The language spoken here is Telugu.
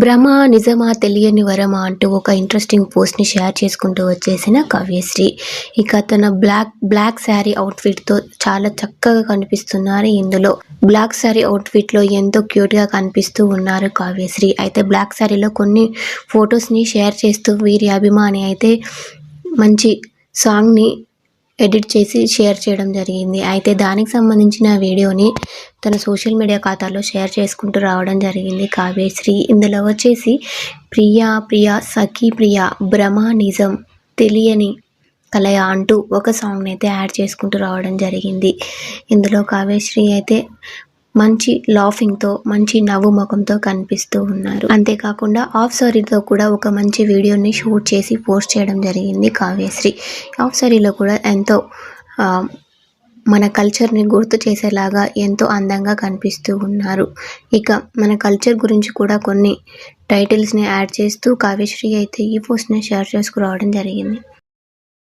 భ్రమ నిజమా తెలియని వరమా అంటూ ఒక ఇంట్రెస్టింగ్ పోస్ట్ని షేర్ చేసుకుంటూ వచ్చేసిన కావ్యశ్రీ. ఇక తన బ్లాక్ బ్లాక్ శారీ అవుట్ఫిట్తో చాలా చక్కగా కనిపిస్తున్నారు ఇందులో. బ్లాక్ శారీ అవుట్ఫిట్లో ఎంతో క్యూట్గా కనిపిస్తూ ఉన్నారు కావ్యశ్రీ. అయితే బ్లాక్ శారీలో కొన్ని ఫొటోస్ని షేర్ చేస్తూ వీరి అభిమాని అయితే మంచి సాంగ్ని ఎడిట్ చేసి షేర్ చేయడం జరిగింది. అయితే దానికి సంబంధించిన వీడియోని తన సోషల్ మీడియా ఖాతాలో షేర్ చేసుకుంటూ రావడం జరిగింది. కావ్యశ్రీ. ఇందులో వచ్చేసి ప్రియా ప్రియా సఖీ ప్రియా భ్రమ నిజం తెలియని కలయ అంటూ ఒక సాంగ్ని అయితే యాడ్ చేసుకుంటూ రావడం జరిగింది. ఇందులో కావ్యశ్రీ అయితే మంచి లాఫింగ్తో మంచి నవ్వు ముఖంతో కనిపిస్తూ ఉన్నారు. అంతేకాకుండా ఆఫ్ సారీతో కూడా ఒక మంచి వీడియోని షూట్ చేసి పోస్ట్ చేయడం జరిగింది కావ్యశ్రీ. ఆఫ్ సారీలో కూడా ఎంతో ఆ, మన కల్చర్ని గుర్తు చేసేలాగా ఎంతో అందంగా కనిపిస్తూ ఉన్నారు. ఇక మన కల్చర్ గురించి కూడా కొన్ని టైటిల్స్ని యాడ్ చేస్తూ కావ్యశ్రీ అయితే ఈ పోస్ట్ని షేర్ చేసుకురావడం జరిగింది.